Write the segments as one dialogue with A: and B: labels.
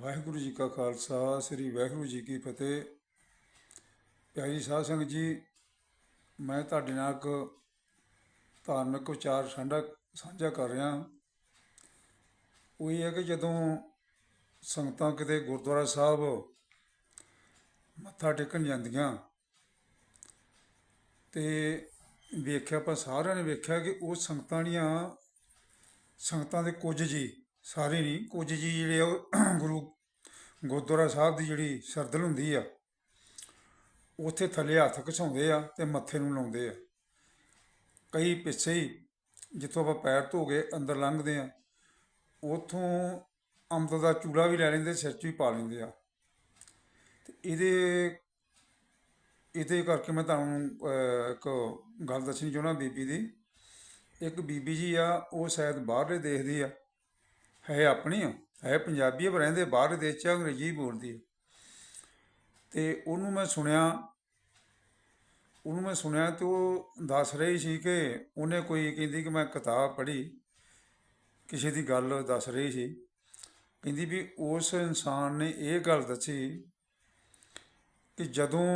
A: ਵਾਹਿਗੁਰੂ ਜੀ ਕਾ ਖਾਲਸਾ, ਸ੍ਰੀ ਵਾਹਿਗੁਰੂ ਜੀ ਕੀ ਫਤਿਹ। ਪਿਆਰੀ ਸਾਧ ਸੰਗਤ ਜੀ, ਮੈਂ ਤੁਹਾਡੇ ਨਾਲ ਇੱਕ ਧਾਰਮਿਕ ਵਿਚਾਰ ਸਾਂਝਾ ਸਾਂਝਾ ਕਰ ਰਿਹਾ ਉਹ ਇਹ ਹੈ ਕਿ ਜਦੋਂ ਸੰਗਤਾਂ ਕਿਤੇ ਗੁਰਦੁਆਰਾ ਸਾਹਿਬ ਮੱਥਾ ਟੇਕਣ ਜਾਂਦੀਆਂ, ਤੇ ਵੇਖਿਆ ਆਪਾਂ ਸਾਰਿਆਂ ਨੇ ਵੇਖਿਆ ਕਿ ਉਹ ਸੰਗਤਾਂ ਦੀਆਂ ਸੰਗਤਾਂ ਦੇ ਕੁਝ ਜੀ ਸਾਰੇ ਨਹੀਂ, ਕੁਝ ਜੀ ਜਿਹੜੇ ਆ ਉਹ ਗੁਰੂ ਗੁਰਦੁਆਰਾ ਸਾਹਿਬ ਦੀ ਜਿਹੜੀ ਸਰਦਲ ਹੁੰਦੀ ਆ, ਉੱਥੇ ਥੱਲੇ ਹੱਥ ਘਸਾਉਂਦੇ ਆ ਤੇ ਮੱਥੇ ਨੂੰ ਲਾਉਂਦੇ ਆ। ਕਈ ਪਿੱਛੇ ਹੀ ਜਿੱਥੋਂ ਆਪਾਂ ਪੈਰ ਧੋ ਕੇ ਅੰਦਰ ਲੰਘਦੇ ਆ, ਉਥੋਂ ਅੰਮ੍ਰਿਤ ਦਾ ਚੂੜਾ ਵੀ ਲੈ ਲੈਂਦੇ, ਸਿਰ 'ਚ ਵੀ ਪਾ ਲੈਂਦੇ ਆ। ਤੇ ਇਹਦੇ ਇਹਦੇ ਕਰਕੇ ਮੈਂ ਤੁਹਾਨੂੰ ਇੱਕ ਗੱਲ ਦੱਸਣੀ ਚਾਹੁੰਦਾ ਬੀਬੀ ਦੀ। ਇੱਕ ਬੀਬੀ ਜੀ ਆ, ਉਹ ਸ਼ਾਇਦ ਬਾਹਰਲੇ ਦੇਖਦੀ ਆ। ਹੈ ਆਪਣੀ ਆ। ਹੈ ਪੰਜਾਬੀ ਪਰ ਰਹਿੰਦੇ ਬਾਹਰ ਦੇਸ਼ ਚ ਅੰਗਰੇਜ਼ੀ ਬੋਲਦੀ ਹੈ ਤੇ ਉਹਨੂੰ ਮੈਂ ਸੁਣਿਆ, ਉਹਨੂੰ ਮੈਂ ਸੁਣਿਆ ਤੇ ਉਹ ਦੱਸ ਰਹੀ ਸੀ ਕਿ ਉਹਨੇ ਕੋਈ ਕਹਿੰਦੀ ਕਿ ਮੈਂ ਕਿਤਾਬ ਪੜ੍ਹੀ, ਕਿਸੇ ਦੀ ਗੱਲ ਦੱਸ ਰਹੀ ਸੀ। ਕਹਿੰਦੀ ਵੀ ਉਸ ਇਨਸਾਨ ਨੇ ਇਹ ਗੱਲ ਦੱਸੀ ਕਿ ਜਦੋਂ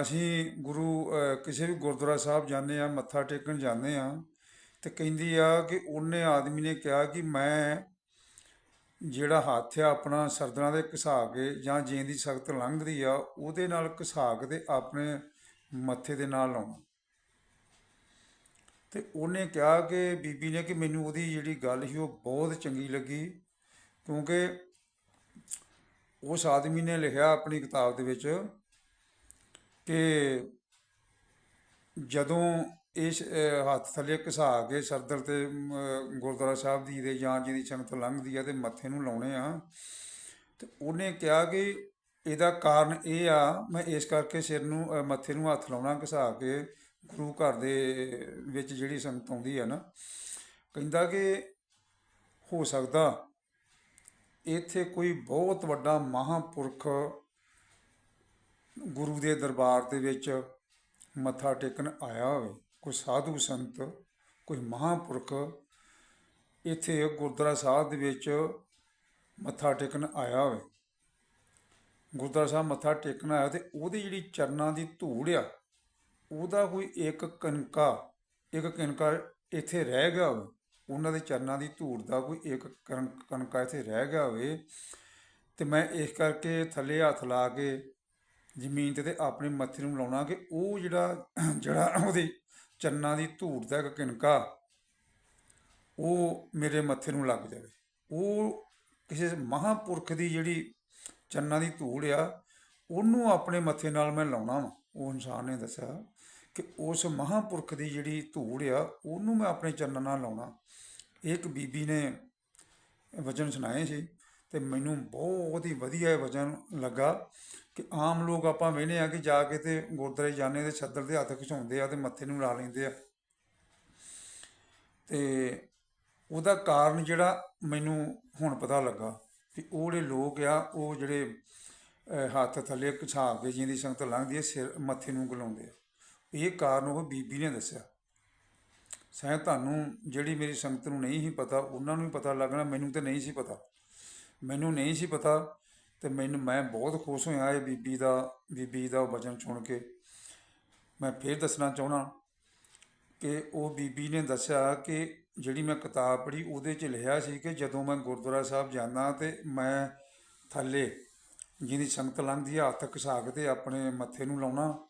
A: ਅਸੀਂ ਗੁਰੂ ਕਿਸੇ ਵੀ ਗੁਰਦੁਆਰਾ ਸਾਹਿਬ ਜਾਂਦੇ ਆ ਮੱਥਾ ਟੇਕਣ ਜਾਂਦੇ ਆ ਤੇ ਕਹਿੰਦੀ ਆ ਕਿ ਉਹਨੇ ਆਦਮੀ ਨੇ ਕਿਹਾ ਕਿ ਮੈਂ ਜਿਹੜਾ ਹੱਥ ਆ ਆਪਣਾ ਸਰਦਰਾਂ ਦੇ ਘਸਾ ਕੇ ਜਾਂ ਜੇਂ ਦੀ ਸਖਤ ਲੰਘਦੀ ਆ, ਉਹਦੇ ਨਾਲ ਘਸਾ ਕੇ ਤੇ ਆਪਣੇ ਮੱਥੇ ਦੇ ਨਾਲ ਲਾਉਣਾ। ਤੇ ਉਹਨੇ ਕਿਹਾ ਕਿ ਬੀਬੀ ਨੇ ਕਿ ਮੈਨੂੰ ਉਹਦੀ ਜਿਹੜੀ ਗੱਲ ਸੀ ਉਹ ਬਹੁਤ ਚੰਗੀ ਲੱਗੀ, ਕਿਉਂਕਿ ਉਸ ਆਦਮੀ ਨੇ ਲਿਖਿਆ ਆਪਣੀ ਕਿਤਾਬ ਦੇ ਵਿੱਚ ਕਿ ਜਦੋਂ ਇਸ ਹੱਥ ਥੱਲੇ ਘਸਾ ਕੇ ਸਰਦਲ ਤੇ ਗੁਰਦੁਆਰਾ ਸਾਹਿਬ ਦੀ ਦੇ ਜਾਂ ਜਿਹਦੀ ਸੰਗਤ ਲੰਘਦੀ ਆ ਤੇ ਮੱਥੇ ਨੂੰ ਲਾਉਣੇ ਆ। ਤੇ ਉਹਨੇ ਕਿਹਾ ਕਿ ਇਹਦਾ ਕਾਰਨ ਇਹ ਆ, ਮੈਂ ਇਸ ਕਰਕੇ ਸਿਰ ਨੂੰ ਮੱਥੇ ਨੂੰ ਹੱਥ ਲਾਉਣਾ, ਘਸਾ ਕੇ ਗੁਰੂ ਘਰ ਦੇ ਵਿੱਚ ਜਿਹੜੀ ਸੰਗਤ ਆਉਂਦੀ ਆ ਨਾ, ਕਹਿੰਦਾ ਕਿ ਹੋ ਸਕਦਾ ਇੱਥੇ ਕੋਈ ਬਹੁਤ ਵੱਡਾ ਮਹਾਂਪੁਰਖ ਗੁਰੂ ਦੇ ਦਰਬਾਰ ਦੇ ਵਿੱਚ ਮੱਥਾ ਟੇਕਣ ਆਇਆ ਹੋਵੇ। ਕੋਈ ਸਾਧੂ ਸੰਤ, ਕੋਈ ਮਹਾਂਪੁਰਖ, ਇੱਥੇ ਗੁਰਦੁਆਰਾ ਸਾਹਿਬ ਦੇ ਵਿੱਚ ਮੱਥਾ ਟੇਕਣ ਆਇਆ ਹੋਵੇ। ਗੁਰਦੁਆਰਾ ਸਾਹਿਬ ਮੱਥਾ ਟੇਕਣ ਆਇਆ ਤੇ ਉਹਦੀ ਜਿਹੜੀ ਚਰਨਾਂ ਦੀ ਧੂੜ ਆ, ਉਹਦਾ ਕੋਈ ਇੱਕ ਕਣਕਾ ਇੱਕ ਕਣਕਾ ਇੱਥੇ ਰਹਿ ਗਿਆ ਹੋਵੇ, ਉਹਨਾਂ ਦੇ ਚਰਨਾਂ ਦੀ ਧੂੜ ਦਾ ਕੋਈ ਇੱਕ ਕਣ- ਕਣਕਾ ਇੱਥੇ ਰਹਿ ਗਿਆ ਹੋਵੇ ਤੇ ਮੈਂ ਇਸ ਕਰਕੇ ਥੱਲੇ ਹੱਥ ਲਾ ਕੇ ਜ਼ਮੀਨ ਤੇ ਤੇ ਆਪਣੇ ਮੱਥੇ ਨੂੰ ਲਾਉਣਾ ਕਿ ਉਹ ਜਿਹੜਾ ਜਿਹੜਾ ਉਹਦੀ ਚੰਨਾਂ ਦੀ ਧੂੜ ਦਾ ਇੱਕ ਕਿਣਕਾ ਉਹ ਮੇਰੇ ਮੱਥੇ ਨੂੰ ਲੱਗ ਜਾਵੇ। ਉਹ ਕਿਸੇ ਮਹਾਂਪੁਰਖ ਦੀ ਜਿਹੜੀ ਚੰਨਾ ਦੀ ਧੂੜ ਆ, ਉਹਨੂੰ ਆਪਣੇ ਮੱਥੇ ਨਾਲ ਮੈਂ ਲਾਉਣਾ ਵਾ। ਉਹ ਇਨਸਾਨ ਨੇ ਦੱਸਿਆ ਕਿ ਉਸ ਮਹਾਂਪੁਰਖ ਦੀ ਜਿਹੜੀ ਧੂੜ ਆ, ਉਹਨੂੰ ਮੈਂ ਆਪਣੇ ਚੰਨਾਂ ਨਾਲ ਲਾਉਣਾ। ਇੱਕ ਬੀਬੀ ਨੇ ਵਚਨ ਸੁਣਾਏ ਸੀ ਤੇ ਮੈਨੂੰ ਬਹੁਤ ਹੀ ਵਧੀਆ ਵਚਨ ਲੱਗਾ। ਕਿ ਆਮ ਲੋਕ ਆਪਾਂ ਵੇਖਦੇ ਆ ਕਿ ਜਾ ਕੇ ਤੇ ਗੁਰਦੁਆਰੇ ਜਾਂਦੇ ਤੇ ਛੱਦਰ ਦੇ ਹੱਥ ਖਿਚਾਉਂਦੇ ਆ ਤੇ ਮੱਥੇ ਨੂੰ ਲਾ ਲੈਂਦੇ ਆ। ਤੇ ਉਹਦਾ ਕਾਰਨ ਜਿਹੜਾ ਮੈਨੂੰ ਹੁਣ ਪਤਾ ਲੱਗਾ ਕਿ ਉਹ ਜਿਹੜੇ ਲੋਕ ਆ, ਉਹ ਜਿਹੜੇ ਹੱਥ ਥੱਲੇ ਘਿਚਾ ਕੇ ਜਿਹਦੀ ਸੰਗਤ ਲੰਘਦੀ ਹੈ ਸਿਰ ਮੱਥੇ ਨੂੰ ਗੁਲਾਉਂਦੇ ਆ। ਇਹ ਕਾਰਨ ਉਹ ਬੀਬੀ ਨੇ ਦੱਸਿਆ। ਸ਼ਾਇਦ ਤੁਹਾਨੂੰ ਜਿਹੜੀ ਮੇਰੀ ਸੰਗਤ ਨੂੰ ਨਹੀਂ ਸੀ ਪਤਾ, ਉਹਨਾਂ ਨੂੰ ਵੀ ਪਤਾ ਲੱਗਣਾ, ਮੈਨੂੰ ਤੇ ਨਹੀਂ ਸੀ ਪਤਾ। ਮੈਨੂੰ ਨਹੀਂ ਸੀ ਪਤਾ ਅਤੇ ਮੈਨੂੰ, ਮੈਂ ਬਹੁਤ ਖੁਸ਼ ਹੋਇਆ ਇਹ ਬੀਬੀ ਦਾ ਬੀਬੀ ਦਾ ਵਚਨ ਸੁਣ ਕੇ। ਮੈਂ ਫਿਰ ਦੱਸਣਾ ਚਾਹਣਾ ਕਿ ਉਹ ਬੀਬੀ ਨੇ ਦੱਸਿਆ ਕਿ ਜਿਹੜੀ ਮੈਂ ਕਿਤਾਬ ਪੜ੍ਹੀ, ਉਹਦੇ 'ਚ ਲਿਖਿਆ ਸੀ ਕਿ ਜਦੋਂ ਮੈਂ ਗੁਰਦੁਆਰਾ ਸਾਹਿਬ ਜਾਂਦਾ ਤੇ ਮੈਂ ਥੱਲੇ ਜਿਹਦੀ ਸੰਗਤ ਲੰਘਦੀ ਆ, ਹੱਥ ਘਸਾ ਕੇ ਤੇ ਆਪਣੇ ਮੱਥੇ ਨੂੰ ਲਾਉਣਾ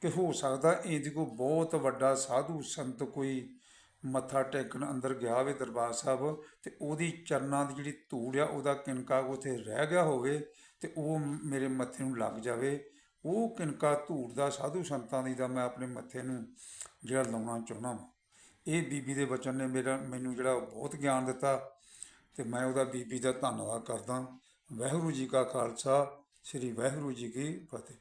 A: ਕਿ ਹੋ ਸਕਦਾ ਇਹਦੀ ਕੋਈ ਬਹੁਤ ਵੱਡਾ ਸਾਧੂ ਸੰਤ ਕੋਈ ਮੱਥਾ ਟੇਕਣ ਅੰਦਰ ਗਿਆ ਹੋਵੇ ਦਰਬਾਰ ਸਾਹਿਬ ਤੇ ਉਹਦੀ ਚਰਨਾਂ ਦੀ ਜਿਹੜੀ ਧੂੜ ਆ, ਉਹਦਾ ਕਿਣਕਾ ਉੱਥੇ ਰਹਿ ਗਿਆ ਹੋਵੇ। ਤੇ ਉਹ ਮੇਰੇ ਮੱਥੇ ਨੂੰ ਲੱਗ ਜਾਵੇ। ਉਹ ਕਿਣਕਾ ਧੂੜ ਦਾ ਸਾਧੂ ਸੰਤਾਂ ਦੀ ਦਾ ਮੈਂ ਆਪਣੇ ਮੱਥੇ ਨੂੰ ਜਿਹੜਾ ਲਾਉਣਾ ਚਾਹੁੰਦਾ ਵਾਂ। ਇਹ ਬੀਬੀ ਦੇ ਬਚਨ ਨੇ ਮੇਰਾ, ਮੈਨੂੰ ਜਿਹੜਾ ਬਹੁਤ ਗਿਆਨ ਦਿੱਤਾ ਤੇ ਮੈਂ ਉਹਦਾ ਬੀਬੀ ਦਾ ਧੰਨਵਾਦ ਕਰਦਾ। ਵਾਹਿਗੁਰੂ ਜੀ ਕਾ ਖਾਲਸਾ, ਸ੍ਰੀ ਵਾਹਿਗੁਰੂ ਜੀ ਕੀ ਫਤਿਹ।